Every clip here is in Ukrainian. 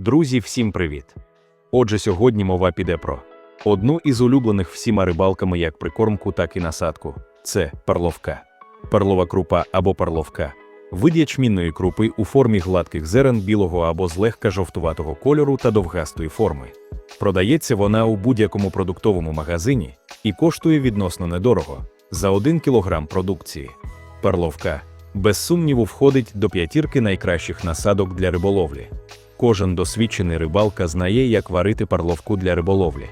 Друзі, всім привіт! Отже, сьогодні мова піде про одну із улюблених всіма рибалками як прикормку, так і насадку це перловка. Перлова крупа або перловка вид ячмінної крупи у формі гладких зерен білого або злегка жовтуватого кольору та довгастої форми. Продається вона у будь-якому продуктовому магазині і коштує відносно недорого за 1 кг продукції. Перловка без сумніву входить до п'ятірки найкращих насадок для риболовлі. Кожен досвідчений рибалка знає, як варити парловку для риболовлі.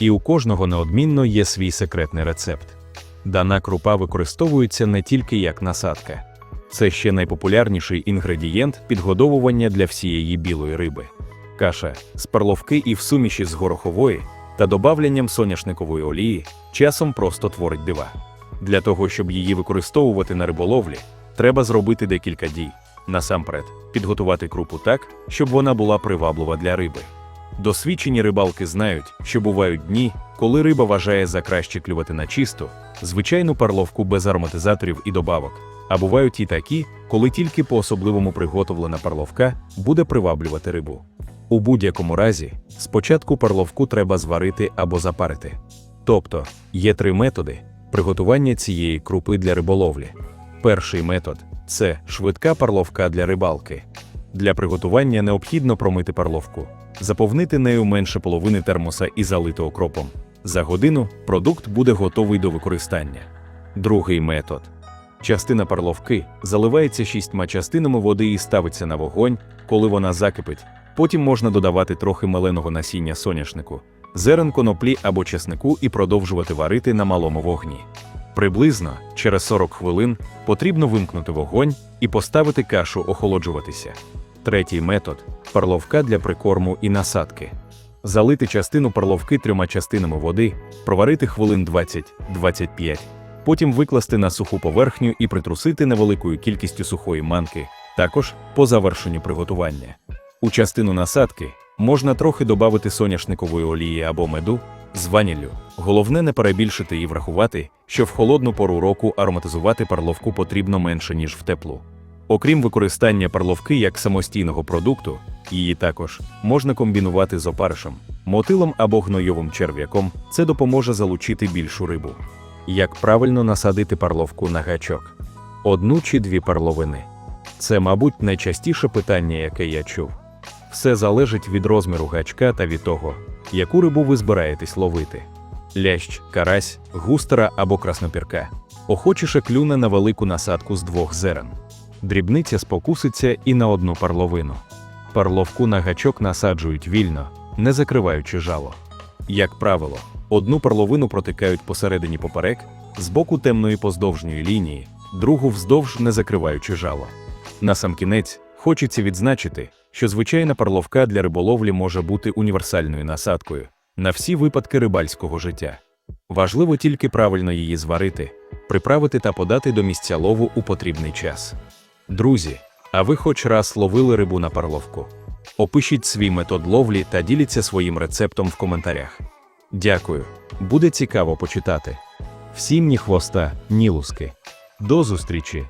І у кожного неодмінно є свій секретний рецепт. Дана крупа використовується не тільки як насадка, це ще найпопулярніший інгредієнт підгодовування для всієї білої риби. Каша з парловки і в суміші з горохової та добавленням соняшникової олії часом просто творить дива. Для того, щоб її використовувати на риболовлі, треба зробити декілька дій. Насамперед, підготувати крупу так, щоб вона була приваблива для риби. Досвідчені рибалки знають, що бувають дні, коли риба вважає за краще клювати на чисту, звичайну парловку без ароматизаторів і добавок. А бувають і такі, коли тільки по особливому приготовлена парловка буде приваблювати рибу. У будь-якому разі, спочатку парловку треба зварити або запарити. Тобто, є три методи приготування цієї крупи для риболовлі. Перший метод це швидка парловка для рибалки. Для приготування необхідно промити парловку, заповнити нею менше половини термоса і залити окропом. За годину продукт буде готовий до використання. Другий метод. Частина парловки заливається шістьма частинами води і ставиться на вогонь, коли вона закипить. Потім можна додавати трохи меленого насіння соняшнику, зерен коноплі або чеснику і продовжувати варити на малому вогні. Приблизно через 40 хвилин потрібно вимкнути вогонь і поставити кашу охолоджуватися. Третій метод парловка для прикорму і насадки. Залити частину парловки трьома частинами води, проварити хвилин 20-25, потім викласти на суху поверхню і притрусити невеликою кількістю сухої манки, також по завершенню приготування. У частину насадки можна трохи додати соняшникової олії або меду з ваніллю. Головне не перебільшити і врахувати, що в холодну пору року ароматизувати парловку потрібно менше, ніж в теплу. Окрім використання парловки як самостійного продукту, її також можна комбінувати з опаришем, мотилом або гнойовим черв'яком. Це допоможе залучити більшу рибу. Як правильно насадити парловку на гачок? Одну чи дві парловини. Це, мабуть, найчастіше питання, яке я чув. Все залежить від розміру гачка та від того, яку рибу ви збираєтесь ловити. Лящ, карась, густера або краснопірка. Охочіше клюне на велику насадку з двох зерен. Дрібниця спокуситься і на одну парловину. Парловку на гачок насаджують вільно, не закриваючи жало. Як правило, одну парловину протикають посередині поперек, з боку темної поздовжньої лінії, другу вздовж не закриваючи жало. Насамкінець хочеться відзначити, що звичайна парловка для риболовлі може бути універсальною насадкою на всі випадки рибальського життя. Важливо тільки правильно її зварити, приправити та подати до місця лову у потрібний час. Друзі, а ви хоч раз ловили рибу на парловку? Опишіть свій метод ловлі та діліться своїм рецептом в коментарях. Дякую, буде цікаво почитати. Всім ні хвоста, ні луски. До зустрічі!